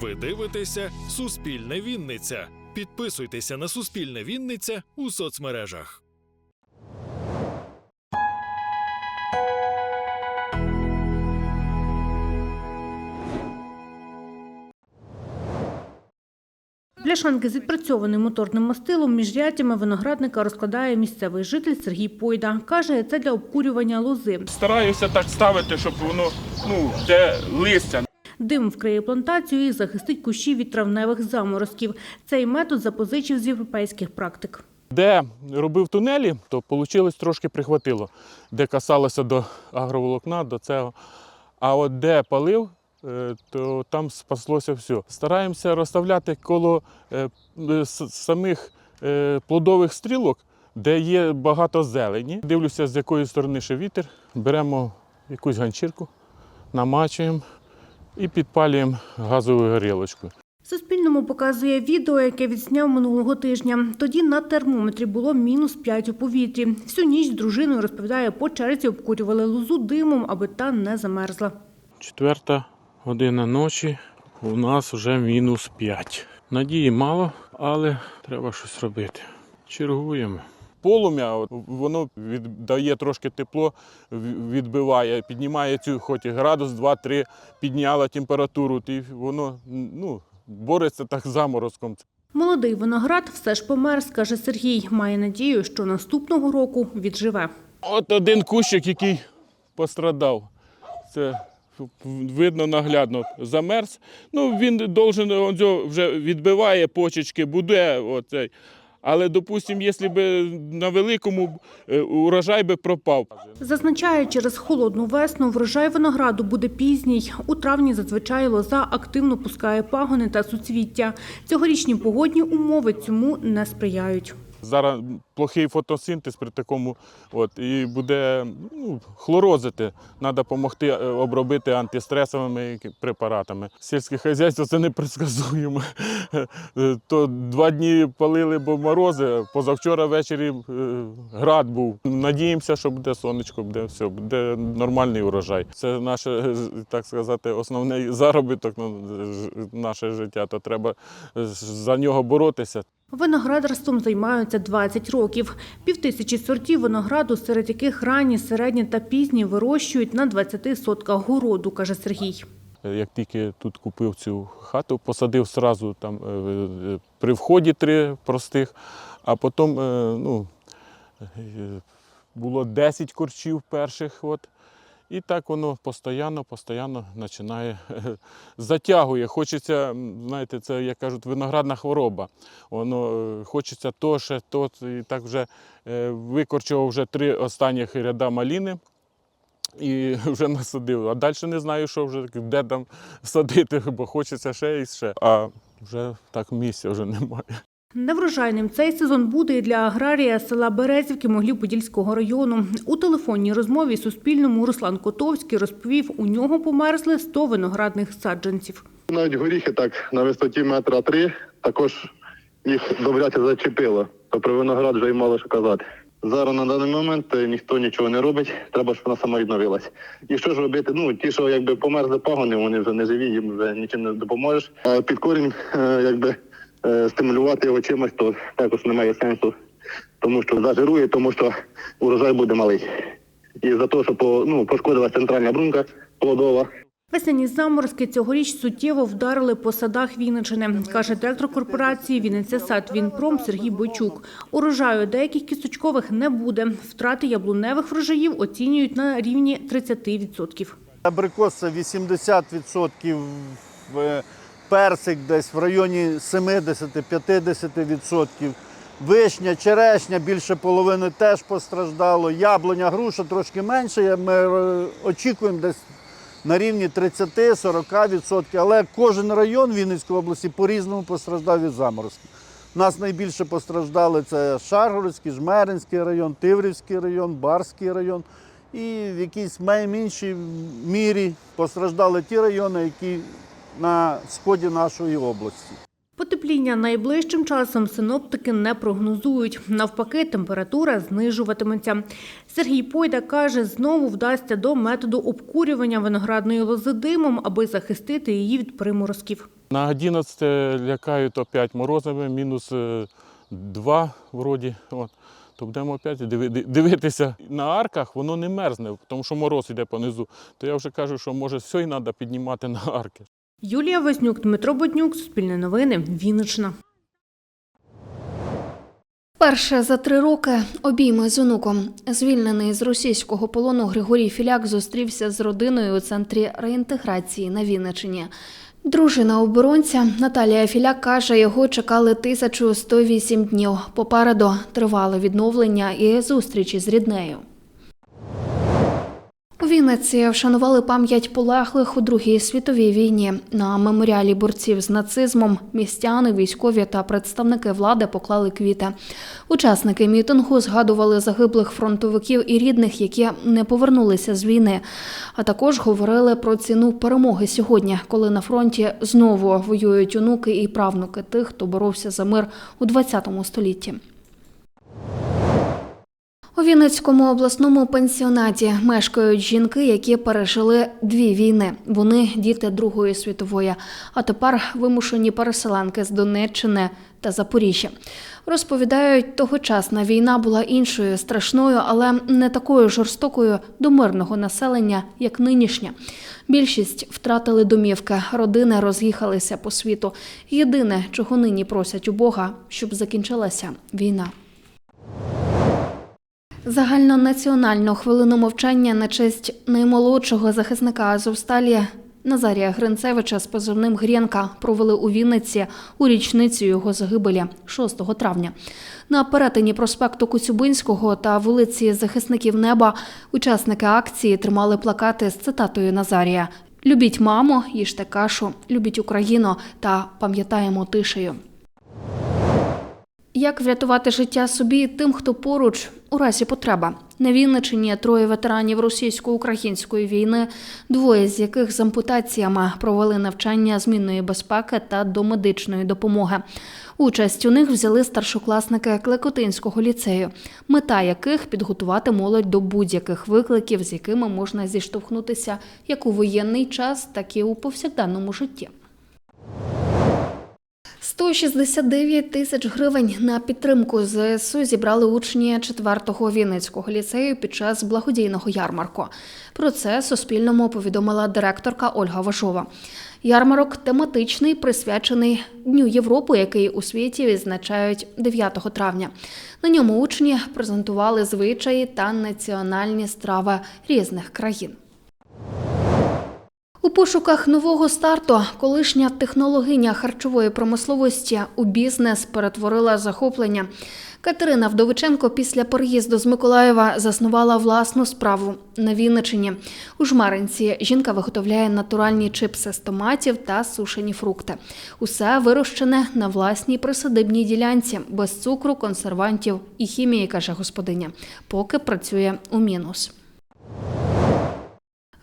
Ви дивитеся Суспільне Вінниця. Підписуйтеся на Суспільне Вінниця у соцмережах. Бляшанки з відпрацьованим моторним мастилом між рядями виноградника розкладає місцевий житель Сергій Пойда. Каже, це для обкурювання лози. Стараюся так ставити, щоб воно ну де листя. Дим вкриє плантацію і захистить кущі від травневих заморозків. Цей метод запозичив з європейських практик. Де робив тунелі, то вийшло трошки прихватило, де касалося до агроволокна, до цього. А от де палив, е, то там спаслося все. Стараємося розставляти коло е, самих е, плодових стрілок, де є багато зелені. Дивлюся, з якої сторони ще вітер. Беремо якусь ганчірку, намачуємо і підпалюємо газовою горілочкою. Суспільному показує відео, яке відсняв минулого тижня. Тоді на термометрі було мінус 5 у повітрі. Всю ніч з дружиною, розповідає, по черзі обкурювали лозу димом, аби та не замерзла. Четверта година ночі. У нас вже мінус 5. Надії мало, але треба щось робити. Чергуємо. Полум'я, воно віддає трошки тепло, відбиває, піднімає цю, хоч і градус, 2-3, підняла температуру, і воно ну, бореться так з заморозком. Молодий виноград все ж померз, каже Сергій. Має надію, що наступного року відживе. От один кущик, який пострадав. Це видно наглядно. Замерз. Ну, він должен, вже відбиває почечки, буде. Оцей. Але, допустимо, якщо б на великому е, урожай би пропав. Зазначає, через холодну весну врожай винограду буде пізній. У травні зазвичай лоза активно пускає пагони та суцвіття. Цьогорічні погодні умови цьому не сприяють. Зараз плохий фотосинтез при такому, от, і буде ну, хлорозити. Треба допомогти обробити антистресовими препаратами. Сільське хазяйство це непредсказуємо. То два дні палили, бо морози, позавчора ввечері е, град був. Надіємося, що буде сонечко, буде все, буде нормальний урожай. Це наше, е, так сказати, основний заробіток, наше життя, то треба е, за нього боротися. Виноградарством займаються 20 років. Півтисячі сортів винограду, серед яких ранні, середні та пізні вирощують на 20 сотках городу, каже Сергій. Як тільки тут купив цю хату, посадив сразу там е, е, при вході три простих, а потім е, ну, е, було 10 корчів перших. От. І так воно постійно, постійно починає затягує. Хочеться, знаєте, це, як кажуть, виноградна хвороба. Воно е, хочеться то, ще то. І так вже е, викорчував вже три останніх ряда маліни і вже насадив. А далі не знаю, що вже де там садити, бо хочеться ще і ще. А вже так місця вже немає. Неврожайним цей сезон буде і для аграрія села Березівки Моглів-Подільського району. У телефонній розмові Суспільному Руслан Котовський розповів, у нього померзли 100 виноградних саджанців. Навіть горіхи так на висоті метра три, також їх добряче зачепило. То про виноград вже й мало що казати. Зараз на даний момент е, ніхто нічого не робить, треба, щоб вона сама відновилась. І що ж робити? Ну, ті, що якби померзли пагони, вони вже не живі, їм вже нічим не допоможеш. А під корінь, е, якби стимулювати його чимось, то також немає сенсу, тому що зажирує, тому що урожай буде малий. І за те, що по, ну, пошкодилась центральна брунька плодова. Весняні заморозки цьогоріч суттєво вдарили по садах Вінничини, каже директор корпорації Вінниця сад Вінпром Сергій Бойчук. Урожаю деяких кісточкових не буде. Втрати яблуневих врожаїв оцінюють на рівні 30%. Абрикос це 80%, в- персик десь в районі 70-50%. Вишня, черешня більше половини теж постраждало. Яблуня, груша трошки менше. Ми е, очікуємо десь на рівні 30-40%. Але кожен район Вінницької області по-різному постраждав від заморозків. Нас найбільше постраждали це Шаргородський, Жмеринський район, Тиврівський район, Барський район. І в якійсь меншій мірі постраждали ті райони, які на сході нашої області. Потепління найближчим часом синоптики не прогнозують. Навпаки, температура знижуватиметься. Сергій Пойда каже, знову вдасться до методу обкурювання виноградної лози димом, аби захистити її від приморозків. На 11 лякають опять морозами, мінус 2 вроді. От. То будемо опять дивитися. На арках воно не мерзне, тому що мороз йде понизу. То я вже кажу, що може все й треба піднімати на арки. Юлія Вознюк, Дмитро Боднюк, Суспільне новини, Вінниччина. Перше за три роки обійми з онуком. Звільнений з російського полону Григорій Філяк зустрівся з родиною у центрі реінтеграції на Вінниччині. Дружина оборонця Наталія Філяк каже, його чекали 1108 днів. Попереду тривало відновлення і зустрічі з ріднею. Вінниці вшанували пам'ять полеглих у Другій світовій війні. На меморіалі борців з нацизмом містяни, військові та представники влади поклали квіти. Учасники мітингу згадували загиблих фронтовиків і рідних, які не повернулися з війни. А також говорили про ціну перемоги сьогодні, коли на фронті знову воюють онуки і правнуки тих, хто боровся за мир у ХХ столітті. У Вінницькому обласному пансіонаті мешкають жінки, які пережили дві війни. Вони діти Другої світової, а тепер вимушені переселенки з Донеччини та Запоріжжя. Розповідають, тогочасна війна була іншою, страшною, але не такою жорстокою до мирного населення, як нинішня. Більшість втратили домівки, родини роз'їхалися по світу. Єдине, чого нині просять у Бога, щоб закінчилася війна. Загальнонаціональну хвилину мовчання на честь наймолодшого захисника Азовсталі Назарія Гринцевича з позивним Грєнка провели у Вінниці у річницю його загибелі 6 травня. На перетині проспекту Коцюбинського та вулиці Захисників неба учасники акції тримали плакати з цитатою Назарія: Любіть маму, їжте кашу, любіть Україну та пам'ятаємо тишею. Як врятувати життя собі тим, хто поруч у разі потреба? На Вінничині троє ветеранів російсько-української війни, двоє з яких з ампутаціями провели навчання змінної безпеки та домедичної допомоги. Участь у них взяли старшокласники Клекотинського ліцею, мета яких підготувати молодь до будь-яких викликів, з якими можна зіштовхнутися як у воєнний час, так і у повсякденному житті. 169 тисяч гривень на підтримку ЗСУ зібрали учні 4-го Вінницького ліцею під час благодійного ярмарку. Про це Суспільному повідомила директорка Ольга Важова. Ярмарок тематичний, присвячений Дню Європи, який у світі відзначають 9 травня. На ньому учні презентували звичаї та національні страви різних країн. У пошуках нового старту колишня технологиня харчової промисловості у бізнес перетворила захоплення. Катерина Вдовиченко після переїзду з Миколаєва заснувала власну справу на Вінничині. У Жмеринці жінка виготовляє натуральні чипси з томатів та сушені фрукти. Усе вирощене на власній присадибній ділянці, без цукру, консервантів і хімії, каже господиня. Поки працює у мінус.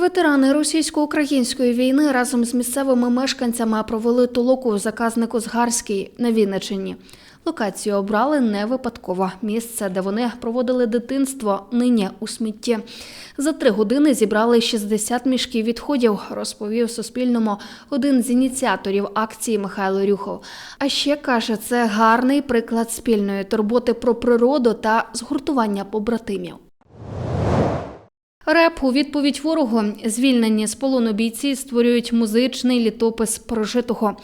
Ветерани російсько-української війни разом з місцевими мешканцями провели толоку в заказнику Згарській на Вінничині. Локацію обрали не випадково. Місце, де вони проводили дитинство, нині у смітті. За три години зібрали 60 мішків відходів, розповів Суспільному один з ініціаторів акції Михайло Рюхов. А ще каже, це гарний приклад спільної турботи про природу та згуртування побратимів. Реп у відповідь ворогу звільнені з полону бійці створюють музичний літопис прожитого.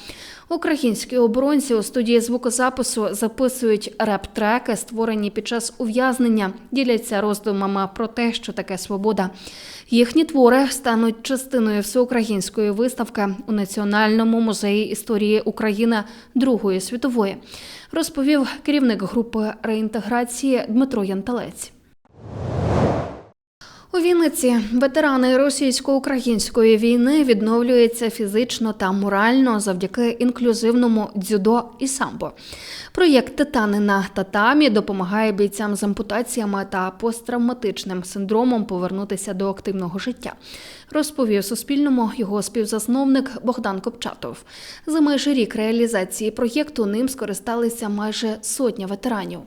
Українські оборонці у студії звукозапису записують реп-треки, створені під час ув'язнення, діляться роздумами про те, що таке свобода. Їхні твори стануть частиною всеукраїнської виставки у Національному музеї історії України Другої світової, розповів керівник групи реінтеграції Дмитро Янталець. У Вінниці ветерани російсько-української війни відновлюються фізично та морально завдяки інклюзивному дзюдо і самбо. Проєкт Титани на татамі допомагає бійцям з ампутаціями та посттравматичним синдромом повернутися до активного життя. Розповів Суспільному його співзасновник Богдан Копчатов. За майже рік реалізації проєкту ним скористалися майже сотня ветеранів.